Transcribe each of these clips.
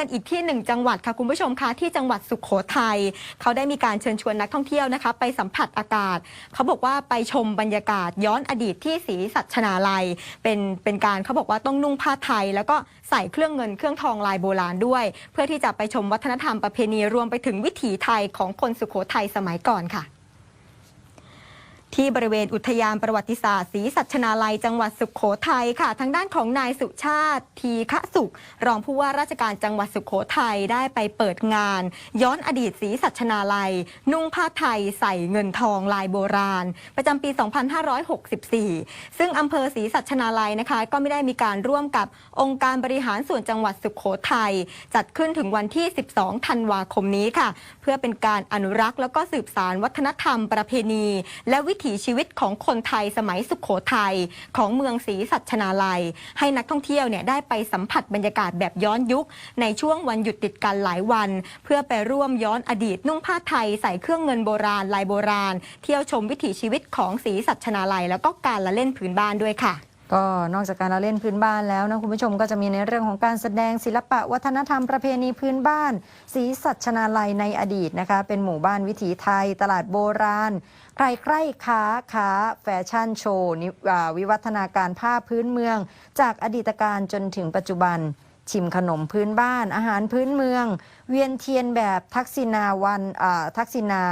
กันอีกที่หนึ่งจังหวัดค่ะคุณผู้ชมคะที่จังหวัดสุขโขทัยเขาได้มีการเชิญชวนนักท่องเที่ยวนะคะ ไปสัมผัสอากาศ เขาบอกว่าไปชมบรรยากาศย้อนอดีตที่ศรีสัชนาลัย เป็นเป็นการเขาบอกว่าต้องนุ่งผ้าไทย แล้วก็ใส่เครื่องเงินเครื่องทองลายโบราณด้วย เพื่อที่จะไปชมวัฒนธรรมประเพณีรวมไปถึงวิถีไทยของคนสุขโขทัยสมัยก่อนค่ะ ที่บริเวณอุทยานประวัติศาสตร์ศรีสัชนาลัย จังหวัดสุขโขทัยค่ะ ทางด้านของนายสุชาติทีฆสุข รองผู้ว่าราชการจังหวัดสุขโขทัยได้ไปเปิดงาน ย้อนอดีตศรีสัชนาลัย นุ่งผ้าไทยใส่เงินทองลายโบราณ ประจำปี 2564 ซึ่งอำเภอศรีสัชนาลัยนะคะ ก็ไม่ได้มีการร่วมกับองค์การบริหารส่วนจังหวัดสุขโขทัยจัดขึ้นถึงวันที่ 12 ธันวาคมนี้ค่ะ เพื่อเป็นการอนุรักษ์ แล้วก็สืบสารวัฒนธรรมประเพณี และวิถีชีวิตของคนไทยสมัยสุขโขทัยของเมืองศรีสัชนาลัย ให้นักท่องเที่ยวเนี่ยได้ไปสัมผัสบรรยากาศแบบย้อนยุค ในช่วงวันหยุดติดกันหลายวัน เพื่อไปร่วมย้อนอดีตนุ่งผ้าไทยใส่เครื่องเงินโบราณลายโบราณ เที่ยวชมวิถีชีวิตของศรีสัชนาลัย แล้วก็การละเล่นพื้นบ้านด้วยค่ะ ก็นอกจากการละเล่นพื้นบ้านแล้วนะคุณผู้ชมก็จะมีในเรื่องของการแสดงศิลปะวัฒนธรรมประเพณีพื้นบ้านศรีสัชนาลัยในอดีตนะคะ เป็นหมู่บ้านวิถีไทย ตลาดโบราณ ใครใครค้าค้า แฟชั่นโชว์วิวัฒนาการผ้าพื้นเมือง จากอดีตการจนถึงปัจจุบันชิมขนมพื้นบ้านอาหารพื้นเมือง เวียนเทียนแบบทักษิณาวันทักษิณา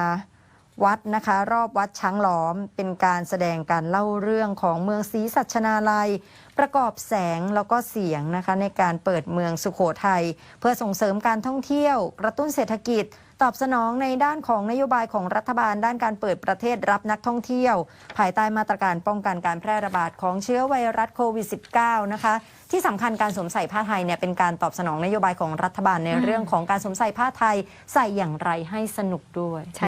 วัดนะคะ รอบวัดช้างหลอม เป็นการแสดงการเล่าเรื่องของเมืองศรีสัชนาลัย ประกอบแสงแล้วก็เสียงนะคะ ในการเปิดเมืองสุขโขทัยเพื่อส่งเสริมการท่องเที่ยว กระตุ้นเศรษฐกิจ ตอบสนองในด้านของนโยบายของรัฐบาล ด้านการเปิดประเทศรับนักท่องเที่ยว ภายใต้มาตรการป้องกันการแพร่ระบาดของเชื้อไวรัสโควิด -19 นะคะที่สำคัญการสวมใส่ผ้าไทยเนี่ยเป็นการตอบสนองนโยบายของรัฐบาลในเรื่องของการสวมใส่ผ้าไทย ใส่อย่างไรให้สนุกด้วย